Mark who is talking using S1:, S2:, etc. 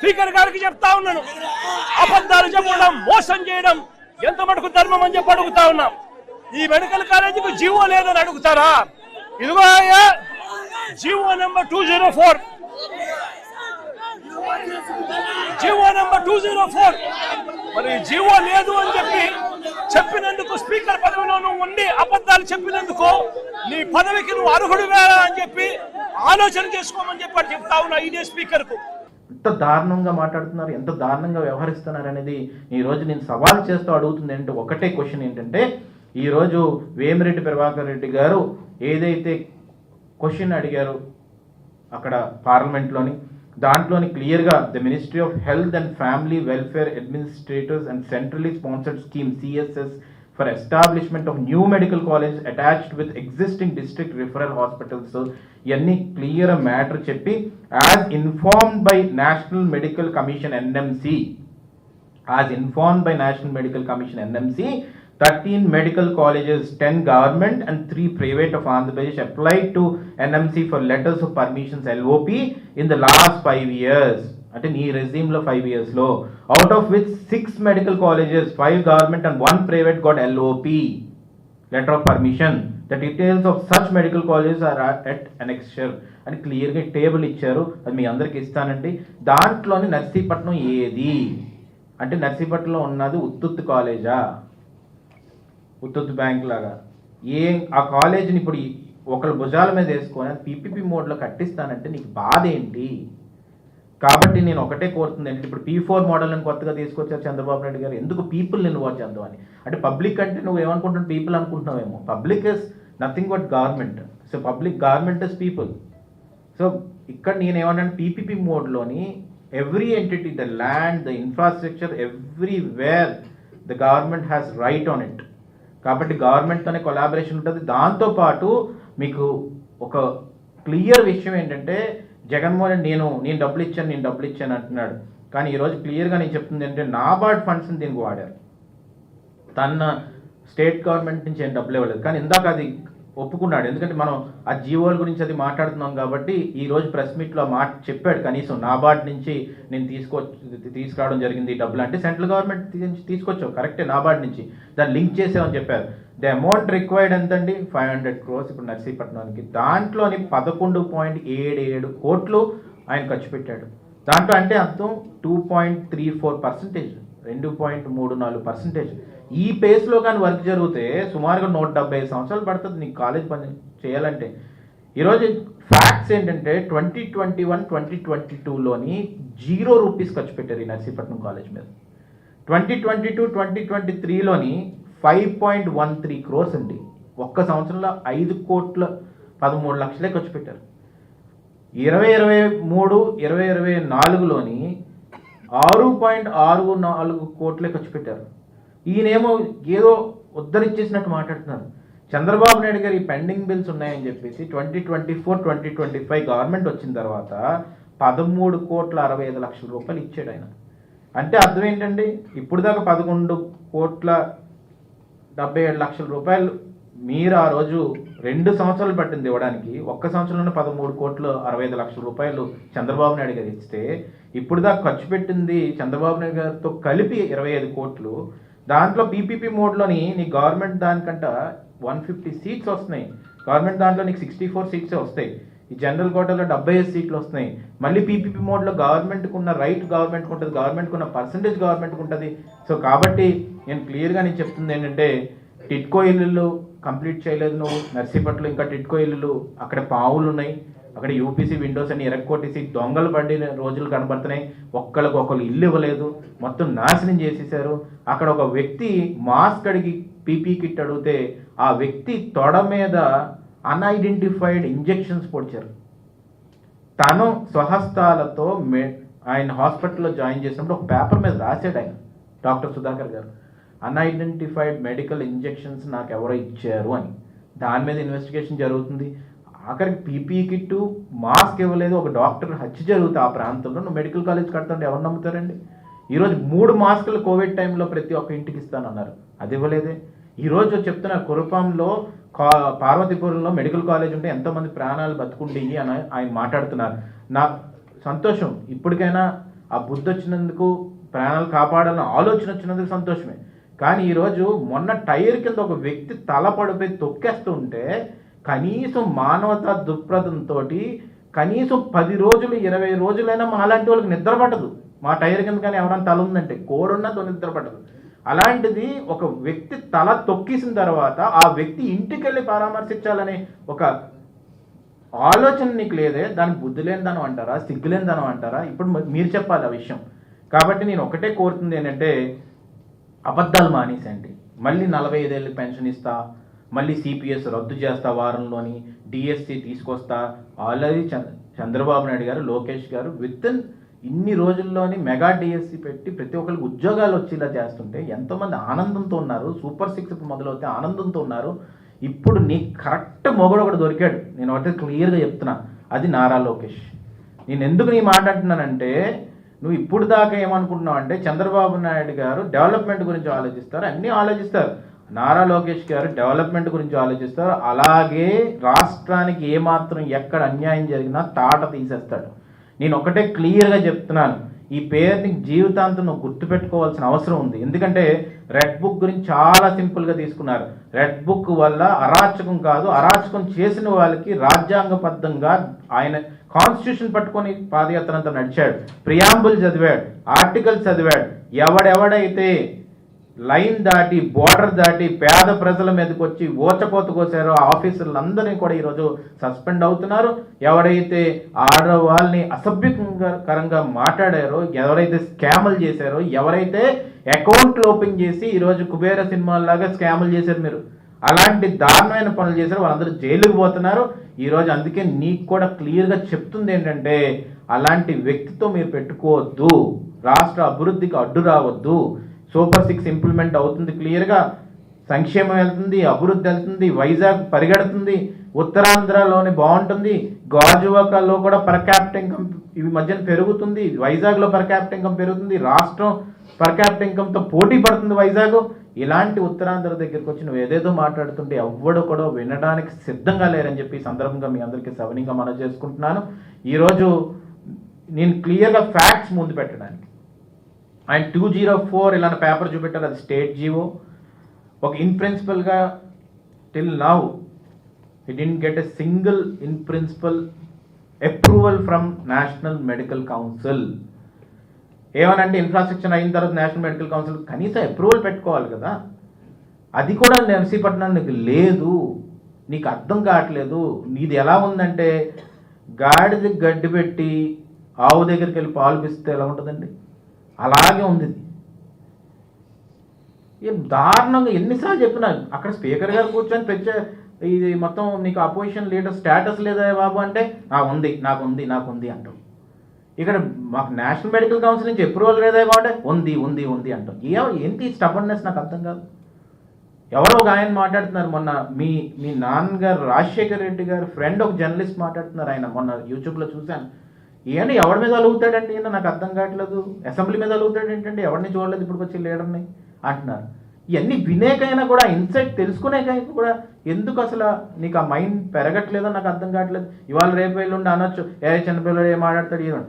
S1: Speaker గారికి చెప్తా ఉన్నాను. అబద్ధాలు చెప్పడం మోసం చేయడం ఎంత మటుకు ధర్మం అని చెప్పి అడుగుతా ఉన్నాం. ఈ మెడికల్ కాలేజీకి జీవో లేదని అడుగుతారా? ఇదిగో అయ్యా GO number two zero four. GO number two zero four. మరి జీవో లేదు అని చెప్పి చెప్పినందుకు స్పీకర్ పదవిలో నువ్వు ఉండి అబద్ధాలు చెప్పినందుకు నీ పదవికి నువ్వు అర్హుడు వేరా అని చెప్పి ఆలోచన చేసుకోమని చెప్పి చెప్తా ఉన్నా ఇదే స్పీకర్కు
S2: ఎంత దారుణంగా మాట్లాడుతున్నారు ఎంత దారుణంగా వ్యవహరిస్తున్నారు అనేది ఈ రోజు నేను సవాల్ చేస్తూ అడుగుతుంది. ఏంటంటే ఒకటే క్వశ్చన్ ఏంటంటే ఈరోజు వేమిరెడ్డి ప్రభాకర్ రెడ్డి గారు ఏదైతే క్వశ్చన్ అడిగారు అక్కడ పార్లమెంట్లోని దాంట్లోని క్లియర్గా the ministry of health and family welfare administrators and centrally sponsored scheme CSS For establishment of new medical college attached with existing district referral hospitals ఇవన్నీ క్లియర్ మ్యాటర్ చెప్పి as informed by national medical commission NMC as informed by National Medical Commission NMC, 13 medical colleges, 10 government and 3 private of Andhra Pradesh applied to NMC for letters of permissions LOP in the last 5 years. అంటే నీ రెజ్యూమ్లో five ఇయర్స్లో out of which six medical colleges five government and one private got LOP letter of permission the details of such medical colleges are at annexure అని క్లియర్గా table ఇచ్చారు. అది మీ అందరికి ఇస్తానండి. దాంట్లోని నర్సీపట్నం ఏది? అంటే నర్సీపట్నంలో ఉన్నది ఉత్తుత్తు కాలేజా? ఉత్తుత్తు బ్యాంక్ లాగా. ఏ ఆ కాలేజీని ఇప్పుడు ఈ- ఒకళ్ళ భుజాల మీద వేసుకొని పీపీపీ మోడ్లో కట్టిస్తానంటే నీకు బాధ ఏంటి కాబట్టి నేను ఒకటే కోరుతుంది ఏంటంటే ఇప్పుడు పీ ఫోర్ మోడల్ని కొత్తగా తీసుకొచ్చారు చంద్రబాబు నాయుడు గారు. ఎందుకు పీపుల్ ఇన్వాల్వ్ చేద్దాం అని? అంటే పబ్లిక్ అంటే నువ్వు ఏమనుకుంటున్నావు? పీపుల్ అనుకుంటున్నావేమో. Public is nothing but government so public government is people so ఇక్కడ నేను ఏమన్నాను PPP మోడ్లోని every entity the land the infrastructure everywhere the government has right on it కాబట్టి గవర్నమెంట్తోనే కొలాబరేషన్ ఉంటుంది. దాంతోపాటు మీకు ఒక క్లియర్ విషయం ఏంటంటే జగన్మోహన్ నేను నేను డబ్బులు ఇచ్చాను నేను డబ్బులు ఇచ్చాను అంటున్నాడు. కానీ ఈరోజు క్లియర్గా నేను చెప్తుంది ఏంటంటే నాబార్డ్ ఫండ్స్ని దీనికి వాడారు. తన స్టేట్ గవర్నమెంట్ నుంచి ఏం డబ్బులు ఇవ్వలేదు. కానీ ఇందాక అది ఒప్పుకున్నాడు. ఎందుకంటే మనం ఆ జీవోల గురించి అది మాట్లాడుతున్నాం కాబట్టి ఈ రోజు ప్రెస్ మీట్లో మాట చెప్పాడు కనీసం నాబార్డ్ నుంచి నేను తీసుకో తీసుకురావడం జరిగింది ఈ డబ్బులు అంటే సెంట్రల్ గవర్నమెంట్ నుంచి తీసుకొచ్చావు. కరెక్టే నాబార్డ్ నుంచి. దాన్ని లింక్ చేసామని చెప్పారు. ద అమౌంట్ రిక్వైర్డ్ ఎంతండి? ఫైవ్ హండ్రెడ్ క్రోర్స్ ఇప్పుడు నర్సీపట్నానికి దాంట్లోని పదకొండు పాయింట్ ఏడు ఏడు కోట్లు ఆయన ఖర్చు పెట్టాడు. దాంట్లో అంటే అర్థం two point three four percentage రెండు పాయింట్ మూడు నాలుగు పర్సెంటేజ్ ఈ పేస్లో కానీ వర్క్ జరిగితే సుమారుగా నూట డెబ్బై ఐదు సంవత్సరాలు పడుతుంది నీకు కాలేజ్ పని చేయాలంటే. ఈరోజు ఫ్యాక్ట్స్ ఏంటంటే twenty twenty one twenty twenty టూలోని zero rupees ఖర్చు పెట్టారు ఈ నర్సీపట్నం కాలేజ్ మీద. Twenty twenty two twenty twenty త్రీలోని five point one three crores అండి. ఒక్క సంవత్సరంలో ఐదు కోట్ల పదమూడు లక్షలే ఖర్చు పెట్టారు. ఇరవై ఇరవై మూడు ఇరవై ఇరవై నాలుగులోని ఆరు పాయింట్ ఆరు నాలుగు కోట్లే ఖర్చు పెట్టారు. ఈయనేమో ఏదో ఉద్ధరించేసినట్టు మాట్లాడుతున్నారు. చంద్రబాబు నాయుడు గారు ఈ పెండింగ్ బిల్స్ ఉన్నాయని చెప్పేసి twenty twenty four twenty twenty five government వచ్చిన తర్వాత పదమూడు కోట్ల అరవై ఐదు లక్షల రూపాయలు ఇచ్చాడు ఆయన. అంటే అర్థం ఏంటండి? ఇప్పుడు దాకా పదకొండు కోట్ల డెబ్బై ఏడు లక్షల రూపాయలు మీరు ఆ రోజు రెండు సంవత్సరాలు పట్టింది ఇవ్వడానికి ఒక్క సంవత్సరంలోనే పదమూడు కోట్లు అరవై ఐదు లక్షల రూపాయలు చంద్రబాబు నాయుడు గారు ఇస్తే ఇప్పుడు దాకా ఖర్చు పెట్టింది చంద్రబాబు నాయుడు గారితో కలిపి ఇరవై ఐదు కోట్లు. దాంట్లో పీపీపీ మోడ్లోని నీ గవర్నమెంట్ దానికంట వన్ ఫిఫ్టీ సీట్స్ వస్తున్నాయి. గవర్నమెంట్ దాంట్లో నీకు సిక్స్టీ ఫోర్ సీట్సే వస్తాయి. ఈ జనరల్ కోటాలో డెబ్బై ఐదు సీట్లు వస్తున్నాయి. మళ్ళీ పీపీపీ మోడ్లో గవర్నమెంట్కి ఉన్న రైట్ గవర్నమెంట్కి ఉంటుంది గవర్నమెంట్కి ఉన్న పర్సంటేజ్ గవర్నమెంట్కి ఉంటుంది సో కాబట్టి నేను క్లియర్గా నేను చెప్తుంది ఏంటంటే టిట్కో ఇల్లులు కంప్లీట్ చేయలేదు నువ్వు. నర్సీపట్లో ఇంకా టిట్కో ఇల్లులు అక్కడ పావులు ఉన్నాయి అక్కడ యూపీసీ విండోస్ అని ఎరక్కొట్టేసి దొంగలు పడిన రోజులు కనబడుతున్నాయి. ఒక్కరికి ఒకళ్ళు ఇల్లు ఇవ్వలేదు. మొత్తం నాశనం చేసేసారు అక్కడ ఒక వ్యక్తి మాస్క్ అడిగి పీపీ కిట్ అడిగితే ఆ వ్యక్తి తొడ మీద అన్ఐడెంటిఫైడ్ ఇంజెక్షన్స్ పొడిచారు. తను స్వహస్తాలతో మె ఆయన హాస్పిటల్లో జాయిన్ చేసినప్పుడు ఒక పేపర్ మీద రాశాడు ఆయన డాక్టర్ సుధాకర్ గారు. అన్ఐడెంటిఫైడ్ మెడికల్ ఇంజెక్షన్స్ నాకు ఎవరో ఇచ్చారు అని. దాని మీద ఇన్వెస్టిగేషన్ జరుగుతుంది. ఆఖరికి పీపీ కిట్టు మాస్క్ ఇవ్వలేదు ఒక డాక్టర్ హత్య జరుగుతుంది ఆ ప్రాంతంలో. నువ్వు మెడికల్ కాలేజ్ కడుతుంటే ఎవరు నమ్ముతారండి? ఈరోజు మూడు మాస్కులు కోవిడ్ టైంలో ప్రతి ఒక్క ఇంటికి ఇస్తానన్నారు. అది ఇవ్వలేదే. ఈరోజు చెప్తున్న కురపంలో కా పార్వతీపురంలో మెడికల్ కాలేజ్ ఉంటే ఎంతోమంది ప్రాణాలు బతుకుండేవి అని ఆయన మాట్లాడుతున్నారు. నా సంతోషం. ఇప్పటికైనా ఆ బుద్ధి వచ్చినందుకు ప్రాణాలు కాపాడాలని ఆలోచన వచ్చినందుకు సంతోషమే. కానీ ఈరోజు మొన్న టైర్ కింద ఒక వ్యక్తి తల పడిపోయి తొక్కేస్తూ ఉంటే కనీసం మానవతా దృక్పథంతో కనీసం పది రోజులు ఇరవై రోజులైనా మా అలాంటి వాళ్ళకి నిద్ర పట్టదు. మా టైర్ కింద కానీ ఎవరైనా తల ఉందంటే కోడున్నతో నిద్ర పట్టదు. అలాంటిది ఒక వ్యక్తి తల తొక్కేసిన తర్వాత ఆ వ్యక్తి ఇంటికి వెళ్ళి పరామర్శించాలనే ఒక ఆలోచన నీకు లేదే దాని బుద్ధి లేనిదనం అంటారా సిగ్గు లేనిదనం అంటారా? ఇప్పుడు మీరు చెప్పాలి ఆ విషయం. కాబట్టి నేను ఒకటే కోరుతుంది ఏంటంటే అబద్ధాలు మానేసండి మళ్ళీ నలభై ఐదేళ్ళు పెన్షన్ ఇస్తా మళ్ళీ సిపిఎస్ రద్దు చేస్తా వారంలోని డిఎస్సి తీసుకొస్తా. ఆల్రెడీ చంద్ర చంద్రబాబు నాయుడు గారు లోకేష్ గారు విత్ ఇన్ ఇన్ని రోజుల్లోని మెగా డిఎస్సి పెట్టి ప్రతి ఒక్కరికి ఉద్యోగాలు వచ్చేలా చేస్తుంటే ఎంతోమంది ఆనందంతో ఉన్నారు. సూపర్ సిక్స్ మొదలవుతే ఆనందంతో ఉన్నారు. ఇప్పుడు నీ కరెక్ట్ మొగుడు ఒకటి దొరికాడు. నేను ఒకటి క్లియర్గా చెప్తున్నా. అది నారా లోకేష్. నేను ఎందుకు నీ మాట అంటున్నానంటే నువ్వు ఇప్పుడు దాకా ఏమనుకుంటున్నావు అంటే చంద్రబాబు నాయుడు గారు డెవలప్మెంట్ గురించి ఆలోచిస్తారు. అన్నీ ఆలోచిస్తారు. నారా లోకేష్ గారు డెవలప్మెంట్ గురించి ఆలోచిస్తారు. అలాగే రాష్ట్రానికి ఏమాత్రం ఎక్కడ అన్యాయం జరిగినా తాట తీసేస్తాడు. నేను ఒకటే క్లియర్గా చెప్తున్నాను. ఈ పేరుని జీవితాంతం నువ్వు గుర్తుపెట్టుకోవాల్సిన అవసరం ఉంది. ఎందుకంటే రెడ్ బుక్ గురించి చాలా సింపుల్గా తీసుకున్నారు. రెడ్ బుక్ వల్ల అరాచకం కాదు అరాచకం చేసిన వాళ్ళకి రాజ్యాంగబద్ధంగా ఆయన కాన్స్టిట్యూషన్ పట్టుకొని పాదయాత్ర అంతా నడిచాడు. ప్రియాంబుల్ చదివాడు ఆర్టికల్ చదివాడు. ఎవడెవడైతే లైన్ దాటి బోర్డర్ దాటి పేద ప్రజల మీదకి వచ్చి ఊచకోత కోసారో ఆఫీసర్లందరినీ కూడా ఈరోజు సస్పెండ్ అవుతున్నారు. ఎవరైతే ఆడవాళ్ళని అసభ్యకరంగా మాట్లాడారో ఎవరైతే స్కాములు చేశారో ఎవరైతే అకౌంట్లు ఓపెన్ చేసి ఈరోజు కుబేర సినిమాల్లాగా స్కాములు చేశారు మీరు అలాంటి దారుణమైన పనులు చేశారు వాళ్ళందరూ జైలుకు పోతున్నారు. ఈరోజు అందుకే నీకు కూడా క్లియర్గా చెప్తుంది ఏంటంటే అలాంటి వ్యక్తితో మీరు పెట్టుకోవద్దు. రాష్ట్ర అభివృద్ధికి అడ్డు రావద్దు. సూపర్ సిక్స్ ఇంప్లిమెంట్ అవుతుంది క్లియర్గా సంక్షేమం వెళ్తుంది అభివృద్ధి వెళ్తుంది వైజాగ్ పరిగెడుతుంది ఉత్తరాంధ్రలోని బాగుంటుంది గాజువాకలో కూడా పర్ క్యాపిట ఇన్కమ్ ఈ మధ్యన పెరుగుతుంది వైజాగ్లో పర్ క్యాపిట ఇన్కమ్ పెరుగుతుంది రాష్ట్రం పర్ క్యాపిట ఇన్కమ్తో పోటీ పడుతుంది వైజాగ్. ఇలాంటి ఉత్తరాంధ్ర దగ్గరికి వచ్చి నువ్వు ఏదేదో మాట్లాడుతుంటే ఎవ్వడు కూడా వినడానికి సిద్ధంగా లేరని చెప్పి సందర్భంగా మీ అందరికీ సవనీయంగా మనం చేసుకుంటున్నాను. ఈరోజు నేను క్లియర్గా ఫ్యాక్ట్స్ ముందు పెట్టడానికి ఆయన టూ జీరో ఫోర్ ఇలాంటి పేపర్ చూపెట్టారు అది స్టేట్ జీవో. ఒక in ప్రిన్సిపల్గా till now he didn't get a single in principle approval national medical council ఏమనంటే ఇన్ఫ్రాస్ట్రక్చర్ అయిన తర్వాత నేషనల్ మెడికల్ కౌన్సిల్ కనీసం అప్రూవల్ పెట్టుకోవాలి కదా. అది కూడా నర్సీపట్నం నీకు లేదు. నీకు అర్థం కావట్లేదు. నీది ఎలా ఉందంటే గాడిది గడ్డి పెట్టి ఆవు దగ్గరికి వెళ్ళి పాలు పిస్తే ఎలా ఉంటుందండి? అలాగే ఉంది. ఇది. దారుణంగా ఎన్నిసార్లు చెప్పినా అక్కడ స్పీకర్ గారు కూర్చొని పెంచే ఇది మొత్తం నీకు అపోజిషన్ లీడర్ స్టేటస్ లేదా బాబు అంటే నాకు ఉంది నాకు ఉంది నాకు ఉంది అంటాం ఇక్కడ మాకు నేషనల్ మెడికల్ కౌన్సిల్ నుంచి అప్రూవల్ లేదా బాబు ఉంది ఉంది ఉంది అంటాం ఏ ఏంటి స్టబర్నెస్ నాకు అర్థం కాదు. ఎవరో ఒక ఆయన మాట్లాడుతున్నారు మొన్న మీ మీ నాన్నగారు రాజశేఖర్ రెడ్డి గారు ఫ్రెండ్ ఒక జర్నలిస్ట్ మాట్లాడుతున్నారు ఆయన మొన్న యూట్యూబ్లో చూశాను. ఈయన ఎవడి మీద అలుగుతాడండి? ఈయన నాకు అర్థం కావట్లేదు. అసెంబ్లీ మీద అలుగుతాడు ఏంటంటే ఎవరిని చూడలేదు ఇప్పుడు వచ్చి లీడర్ని అంటున్నారు. ఇవన్నీ వినేకైనా కూడా ఇన్సైట్ తెలుసుకునేకైనా కూడా ఎందుకు అసలు నీకు ఆ మైండ్ పెరగట్లేదో నాకు అర్థం కావట్లేదు. ఇవాళ రేపు ఎల్లుండి అనొచ్చు. ఏ చిన్నపిల్లడు ఏం మాట్లాడతాడు? ఏదో